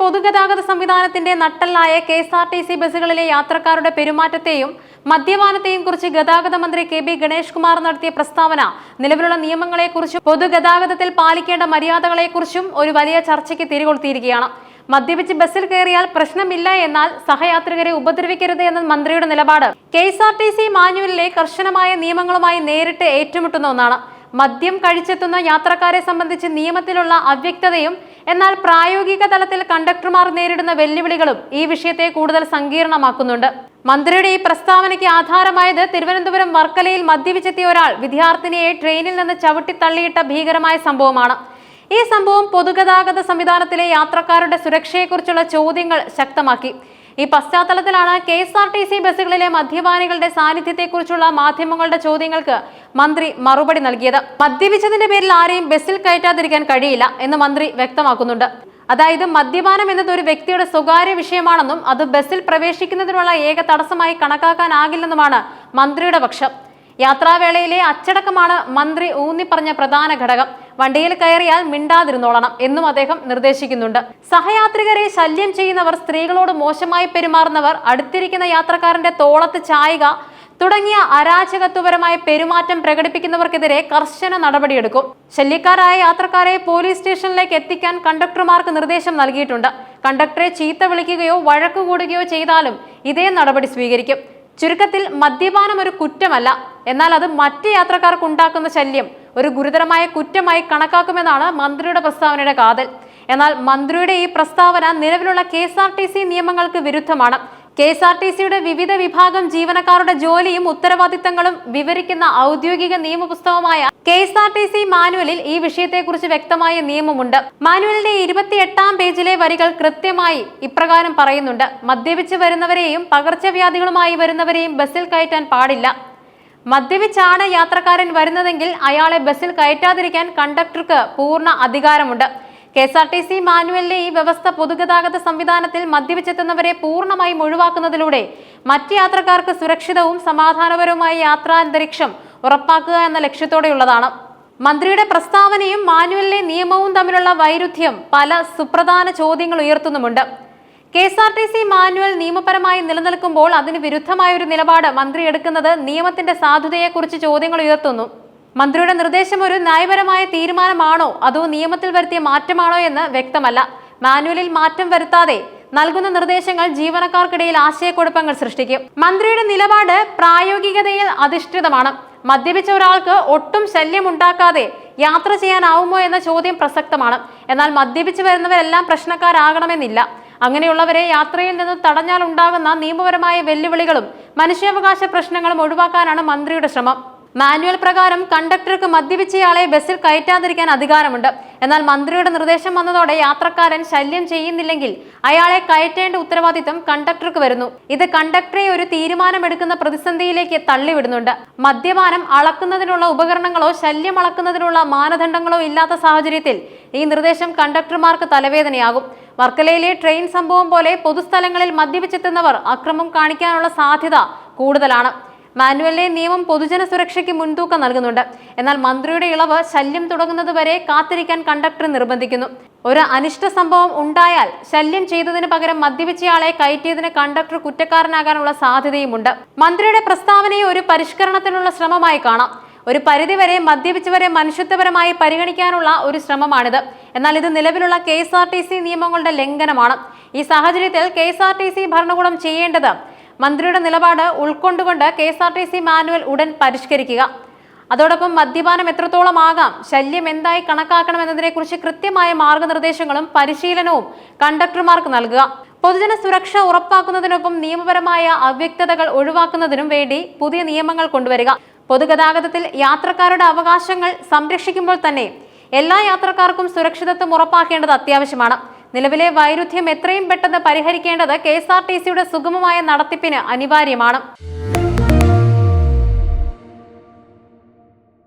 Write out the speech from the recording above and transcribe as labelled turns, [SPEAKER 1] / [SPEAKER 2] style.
[SPEAKER 1] പൊതുഗതാഗത സംവിധാനത്തിന്റെ നട്ടല്ലായ K S R T C ബസ്സുകളിലെ യാത്രക്കാരുടെ പെരുമാറ്റത്തെയും മദ്യപാനത്തെയും കുറിച്ച് ഗതാഗത മന്ത്രി കെ ബി ഗണേഷ് കുമാർ നടത്തിയ പ്രസ്താവന നിലവിലുള്ള നിയമങ്ങളെക്കുറിച്ചും പൊതുഗതാഗതത്തിൽ പാലിക്കേണ്ട മര്യാദകളെക്കുറിച്ചും ഒരു വലിയ ചർച്ചയ്ക്ക് തിരികൊളുത്തിയിരിക്കുകയാണ്. മദ്യപിച്ച് ബസ്സിൽ കയറിയാൽ പ്രശ്നമില്ല എന്നാൽ സഹയാത്രികരെ ഉപദ്രവിക്കരുത് എന്ന മന്ത്രിയുടെ നിലപാട് K S R T C മാനുവലിലെ കർശനമായ നിയമങ്ങളുമായി നേരിട്ട് ഏറ്റുമുട്ടുന്ന ഒന്നാണ്. മദ്യം കഴിച്ചെത്തുന്ന യാത്രക്കാരെ സംബന്ധിച്ച് നിയമത്തിലുള്ള അവ്യക്തതയും എന്നാൽ പ്രായോഗിക തലത്തിൽ കണ്ടക്ടർമാർ നേരിടുന്ന വെല്ലുവിളികളും ഈ വിഷയത്തെ കൂടുതൽ സങ്കീർണമാക്കുന്നുണ്ട്. മന്ത്രിയുടെ ഈ പ്രസ്താവനയ്ക്ക് ആധാരമായത് തിരുവനന്തപുരം വർക്കലയിൽ മദ്യപിച്ചെത്തിയ ഒരാൾ വിദ്യാർത്ഥിനിയെ ട്രെയിനിൽ നിന്ന് ചവിട്ടി തള്ളിയിട്ട ഭീകരമായ സംഭവമാണ്. ഈ സംഭവം പൊതുഗതാഗത സംവിധാനത്തിലെ യാത്രക്കാരുടെ സുരക്ഷയെക്കുറിച്ചുള്ള ചോദ്യങ്ങൾ ശക്തമാക്കി. ഈ പശ്ചാത്തലത്തിലാണ് K S R T C ബസ്സുകളിലെ മദ്യപാനികളുടെ സാന്നിധ്യത്തെക്കുറിച്ചുള്ള മാധ്യമങ്ങളുടെ ചോദ്യങ്ങൾക്ക് മന്ത്രി മറുപടി നൽകിയത്. മദ്യപിച്ചതിന്റെ പേരിൽ ആരെയും ബസ്സിൽ കയറ്റാതിരിക്കാൻ കഴിയില്ല എന്ന് മന്ത്രി വ്യക്തമാക്കുന്നുണ്ട്. അതായത് മദ്യപാനം എന്നത് ഒരു വ്യക്തിയുടെ സ്വകാര്യ വിഷയമാണെന്നും അത് ബസ്സിൽ പ്രവേശിക്കുന്നതിനുള്ള ഏക തടസ്സമായി കണക്കാക്കാനാകില്ലെന്നുമാണ് മന്ത്രിയുടെ പക്ഷം. യാത്രാവേളയിലെ അച്ചടക്കമാണ് മന്ത്രി ഊന്നിപ്പറഞ്ഞ പ്രധാന ഘടകം. വണ്ടിയിൽ കയറിയാൽ മിണ്ടാതിരുന്നോളണം എന്നും അദ്ദേഹം നിർദ്ദേശിക്കുന്നുണ്ട്. സഹയാത്രികരെ ശല്യം ചെയ്യുന്നവർ സ്ത്രീകളോട് മോശമായി പെരുമാറുന്നവർ അടുത്തിരിക്കുന്ന യാത്രക്കാരന്റെ തോളത്ത് ചായുക തുടങ്ങിയ അരാജകത്വപരമായ പെരുമാറ്റം പ്രകടിപ്പിക്കുന്നവർക്കെതിരെ കർശന നടപടിയെടുക്കും. ശല്യക്കാരായ യാത്രക്കാരെ പോലീസ് സ്റ്റേഷനിലേക്ക് എത്തിക്കാൻ കണ്ടക്ടർമാർക്ക് നിർദ്ദേശം നൽകിയിട്ടുണ്ട്. കണ്ടക്ടറെ ചീത്ത വിളിക്കുകയോ വഴക്കു കൂടുകയോ ചെയ്താലും ഇതേ നടപടി സ്വീകരിക്കും. ചുരുക്കത്തിൽ മദ്യപാനം ഒരു കുറ്റമല്ല. എന്നാൽ അത് മറ്റ് യാത്രക്കാർക്ക് ഉണ്ടാക്കുന്ന ശല്യം ഒരു ഗുരുതരമായ കുറ്റമായി കണക്കാക്കുമെന്നാണ് മന്ത്രിയുടെ പ്രസ്താവനയുടെ കാതൽ. എന്നാൽ മന്ത്രിയുടെ ഈ പ്രസ്താവന നിലവിലുള്ള K S R T C നിയമങ്ങൾക്ക് വിരുദ്ധമാണ്. കെ എസ് ആർ ടി സിയുടെ വിവിധ വിഭാഗം ജീവനക്കാരുടെ ജോലിയും ഉത്തരവാദിത്തങ്ങളും വിവരിക്കുന്ന ഔദ്യോഗിക നിയമപുസ്തകമായ K S R T C മാനുവലിൽ ഈ വിഷയത്തെക്കുറിച്ച് വ്യക്തമായ നിയമമുണ്ട്. മാനുവലിന്റെ ഇരുപത്തിയെട്ടാം പേജിലെ വരികൾ കൃത്യമായി ഇപ്രകാരം പറയുന്നുണ്ട്. മദ്യപിച്ച് വരുന്നവരെയും പകർച്ചവ്യാധികളുമായി വരുന്നവരെയും ബസ്സിൽ കയറ്റാൻ പാടില്ല. മദ്യപിച്ചാണ് യാത്രക്കാരൻ വരുന്നതെങ്കിൽ അയാളെ ബസ്സിൽ കയറ്റാതിരിക്കാൻ കണ്ടക്ടർക്ക് പൂർണ അധികാരമുണ്ട്. K S R T C മാനുവലിലെ ഈ വ്യവസ്ഥ പൊതുഗതാഗത സംവിധാനത്തിൽ മദ്യപിച്ചെത്തുന്നവരെ പൂർണമായും ഒഴിവാക്കുന്നതിലൂടെ മറ്റ് യാത്രക്കാർക്ക് സുരക്ഷിതവും സമാധാനപരവുമായ യാത്രാന്തരീക്ഷം ഉറപ്പാക്കുക എന്ന ലക്ഷ്യത്തോടെയുള്ളതാണ്. മന്ത്രിയുടെ പ്രസ്താവനയും മാനുവലിലെ നിയമവും തമ്മിലുള്ള വൈരുദ്ധ്യം പല സുപ്രധാന ചോദ്യങ്ങൾ ഉയർത്തുന്നുമുണ്ട്. K S R T C manual നിയമപരമായി നിലനിൽക്കുമ്പോൾ അതിന് വിരുദ്ധമായ ഒരു നിലപാട് മന്ത്രി എടുക്കുന്നത് നിയമത്തിന്റെ സാധുതയെക്കുറിച്ച് ചോദ്യങ്ങൾ ഉയർത്തുന്നു. മന്ത്രിയുടെ നിർദ്ദേശം ഒരു ന്യായപരമായ തീരുമാനമാണോ? അതോ നിയമത്തിൽ വരുത്തിയ മാറ്റമാണോ എന്ന് വ്യക്തമല്ല. മാനുവലിൽ മാറ്റം വരുത്താതെ നൽകുന്ന നിർദ്ദേശങ്ങൾ ജീവനക്കാർക്കിടയിൽ ആശയക്കുഴപ്പങ്ങൾ സൃഷ്ടിക്കും. മന്ത്രിയുടെ നിലപാട് പ്രായോഗികതയിൽ അധിഷ്ഠിതമാണ്. മദ്യപിച്ച ഒരാൾക്ക് ഒട്ടും ശല്യം ഉണ്ടാക്കാതെ യാത്ര ചെയ്യാനാവുമോ എന്ന ചോദ്യം പ്രസക്തമാണ്. എന്നാൽ മദ്യപിച്ച് വരുന്നവരെല്ലാം പ്രശ്നക്കാരാകണമെന്നില്ല. അങ്ങനെയുള്ളവരെ യാത്രയിൽ നിന്ന് തടഞ്ഞാൽ ഉണ്ടാകുന്ന നിയമപരമായ വെല്ലുവിളികളും മനുഷ്യാവകാശ പ്രശ്നങ്ങളും ഒഴിവാക്കാനാണ് മന്ത്രിയുടെ ശ്രമം. മാനുവൽ പ്രകാരം കണ്ടക്ടർക്ക് മദ്യപിച്ചയാളെ ബസ്സിൽ കയറ്റാതിരിക്കാൻ അധികാരമുണ്ട്. എന്നാൽ മന്ത്രിയുടെ നിർദ്ദേശം വന്നതോടെ യാത്രക്കാരൻ ശല്യം ചെയ്യുന്നില്ലെങ്കിൽ അയാളെ കയറ്റേണ്ട ഉത്തരവാദിത്തം കണ്ടക്ടർക്ക് വരുന്നു. ഇത് കണ്ടക്ടറെ ഒരു തീരുമാനമെടുക്കുന്ന പ്രതിസന്ധിയിലേക്ക് തള്ളിവിടുന്നുണ്ട്. മദ്യപാനം അളക്കുന്നതിനുള്ള ഉപകരണങ്ങളോ ശല്യം അളക്കുന്നതിനുള്ള മാനദണ്ഡങ്ങളോ ഇല്ലാത്ത സാഹചര്യത്തിൽ ഈ നിർദ്ദേശം കണ്ടക്ടർമാർക്ക് തലവേദനയാകും. വർക്കലയിലെ ട്രെയിൻ സംഭവം പോലെ പൊതുസ്ഥലങ്ങളിൽ മദ്യപിച്ചെത്തുന്നവർ അക്രമം കാണിക്കാനുള്ള സാധ്യത കൂടുതലാണ്. മാനുവലിലെ നിയമം പൊതുജന സുരക്ഷയ്ക്ക് മുൻതൂക്കം നൽകുന്നുണ്ട്. എന്നാൽ മന്ത്രിയുടെ ഇളവ് ശല്യം തുടങ്ങുന്നതുവരെ കാത്തിരിക്കാൻ കണ്ടക്ടർ നിർബന്ധിക്കുന്നു. ഒരു അനിഷ്ട സംഭവം ഉണ്ടായാൽ ശല്യം ചെയ്തതിന് പകരം മദ്യപിച്ചയാളെ കയറ്റിയതിന് കണ്ടക്ടർ കുറ്റക്കാരനാകാനുള്ള സാധ്യതയുമുണ്ട്. മന്ത്രിയുടെ പ്രസ്താവനയെ ഒരു പരിഷ്കരണത്തിനുള്ള ശ്രമമായി കാണാം. ഒരു പരിധിവരെ മദ്യപിച്ചവരെ മനുഷ്യത്വപരമായി പരിഗണിക്കാനുള്ള ഒരു ശ്രമമാണിത്. എന്നാൽ ഇത് നിലവിലുള്ള K S R T C നിയമങ്ങളുടെ ലംഘനമാണ്. ഈ സാഹചര്യത്തിൽ K S R T C ഭരണകൂടം ചെയ്യേണ്ടത് മന്ത്രിയുടെ നിലപാട് ഉൾക്കൊണ്ടുകൊണ്ട് K S R T C manual ഉടൻ പരിഷ്കരിക്കുക. അതോടൊപ്പം മദ്യപാനം എത്രത്തോളം ആകാം ശല്യം എന്തായി കണക്കാക്കണമെന്നതിനെക്കുറിച്ച് കൃത്യമായ മാർഗനിർദ്ദേശങ്ങളും പരിശീലനവും കണ്ടക്ടർമാർക്ക് നൽകുക. പൊതുജന സുരക്ഷ ഉറപ്പാക്കുന്നതിനൊപ്പം നിയമപരമായ അവ്യക്തതകൾ ഒഴിവാക്കുന്നതിനും വേണ്ടി പുതിയ നിയമങ്ങൾ കൊണ്ടുവരിക. പൊതുഗതാഗതത്തിൽ യാത്രക്കാരുടെ അവകാശങ്ങൾ സംരക്ഷിക്കുമ്പോൾ തന്നെ എല്ലാ യാത്രക്കാർക്കും സുരക്ഷിതത്വം ഉറപ്പാക്കേണ്ടത് അത്യാവശ്യമാണ്. നിലവിലെ വൈരുദ്ധ്യം എത്രയും പെട്ടെന്ന് പരിഹരിക്കേണ്ടത് കെ എസ് ആർ ടി സിയുടെ സുഗമമായ നടത്തിപ്പിന് അനിവാര്യമാണ്.